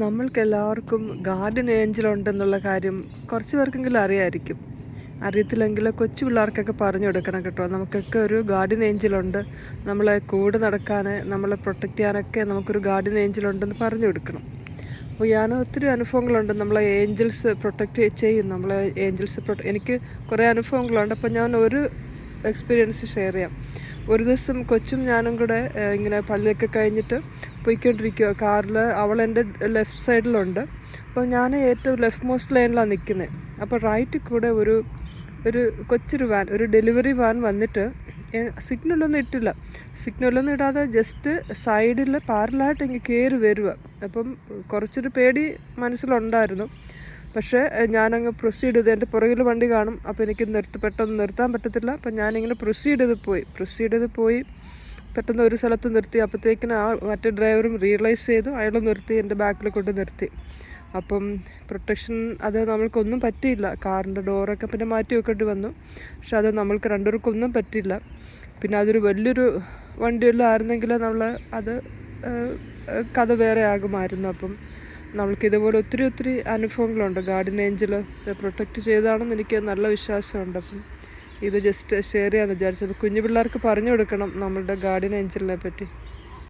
നമ്മൾക്ക് എല്ലാവർക്കും garden Angel ഉണ്ടെന്നുള്ള കാര്യം കുറച്ച് പേർക്കെങ്കിലും അറിയായിരിക്കും. അറിയത്തില്ലെങ്കിൽ കൊച്ചു പിള്ളേർക്കൊക്കെ പറഞ്ഞു കൊടുക്കണം കേട്ടോ. നമുക്കൊക്കെ ഒരു ഗാർഡൻ ഏഞ്ചലുണ്ട് നമ്മളെ കൂടെ നടക്കാൻ നമ്മളെ പ്രൊട്ടക്റ്റ് ചെയ്യാനൊക്കെ നമുക്കൊരു ഗാർഡൻ ഏഞ്ചലുണ്ടെന്ന് പറഞ്ഞു കൊടുക്കണം. അപ്പോൾ ഞാൻ ഒത്തിരി അനുഭവങ്ങളുണ്ട്. നമ്മളെ ഏഞ്ചൽസ് പ്രൊട്ടക്റ്റ് ചെയ്യും. നമ്മളെ ഏഞ്ചൽസ് പ്രൊട്ട എനിക്ക് കുറേ അനുഭവങ്ങളുണ്ട്. അപ്പോൾ ഞാൻ ഒരു എക്സ്പീരിയൻസ് ഷെയർ ചെയ്യാം. ഒരു ദിവസം കൊച്ചും ഞാനും കൂടെ ഇങ്ങനെ പള്ളിയൊക്കെ കഴിഞ്ഞിട്ട് പോയിക്കൊണ്ടിരിക്കുക കാറിൽ അവൾ എന്റെ ലെഫ്റ്റ് സൈഡിലുണ്ട്. അപ്പോൾ ഞാൻ ഏറ്റവും ലെഫ്റ്റ് മോസ്റ്റ് ലൈനിലാണ് നിൽക്കുന്നത് അപ്പോൾ റൈറ്റ് കൂടെ ഒരു ഒരു കൊച്ചൊരു വാൻ ഒരു ഡെലിവറി വാൻ വന്നിട്ട് സിഗ്നലൊന്നും ഇട്ടില്ല. സിഗ്നലൊന്നും ഇടാതെ ജസ്റ്റ് സൈഡിൽ പാരലായിട്ട് ഇങ്ങനെ കയറി വരിക അപ്പം കുറച്ചൊരു പേടി മനസ്സിലുണ്ടായിരുന്നു. പക്ഷേ ഞാനങ്ങ് പ്രൊസീഡ് ചെയ്ത് എന്റെ പുറകിൽ വണ്ടി കാണും. അപ്പോൾ എനിക്ക് നിർത്തി പെട്ടെന്ന് നിർത്താൻ പറ്റത്തില്ല. അപ്പം ഞാനിങ്ങനെ പ്രൊസീഡ് ചെയ്ത് പോയി. പ്രൊസീഡ് ചെയ്ത് പോയി. പെട്ടെന്ന് ഒരു സ്ഥലത്ത് നിർത്തി. അപ്പോഴത്തേക്കിന് ആ മറ്റേ ഡ്രൈവറും റിയലൈസ് ചെയ്തു. അയാൾ നിർത്തി എന്റെ ബാക്കിൽ കൊണ്ട് നിർത്തി. അപ്പം പ്രൊട്ടക്ഷൻ അത് നമ്മൾക്കൊന്നും പറ്റിയില്ല. കാറിന്റെ ഡോറൊക്കെ പിന്നെ മാറ്റി വെക്കേണ്ടി വന്നു. പക്ഷെ അത് നമ്മൾക്ക് രണ്ടുപേർക്കൊന്നും പറ്റിയില്ല. പിന്നെ അതൊരു വലിയൊരു വണ്ടിയെല്ലാം ആയിരുന്നെങ്കിൽ നമ്മൾ അത് കഥ വേറെ ആകുമായിരുന്നു. അപ്പം നമ്മൾക്ക് ഇതുപോലെ ഒത്തിരി ഒത്തിരി അനുഭവങ്ങളുണ്ട്. ഗാർഡൻ ഏഞ്ചൽ പ്രൊട്ടക്റ്റ് ചെയ്താണെന്ന് എനിക്ക് നല്ല വിശ്വാസമുണ്ട്. അപ്പം ഇത് ജസ്റ്റ് ഷെയർ ചെയ്യാമെന്ന് വിചാരിച്ചത്. കുഞ്ഞു പിള്ളേർക്ക് പറഞ്ഞു കൊടുക്കണം നമ്മളുടെ ഗാർഡൻ ഏഞ്ചലിനെ പറ്റി.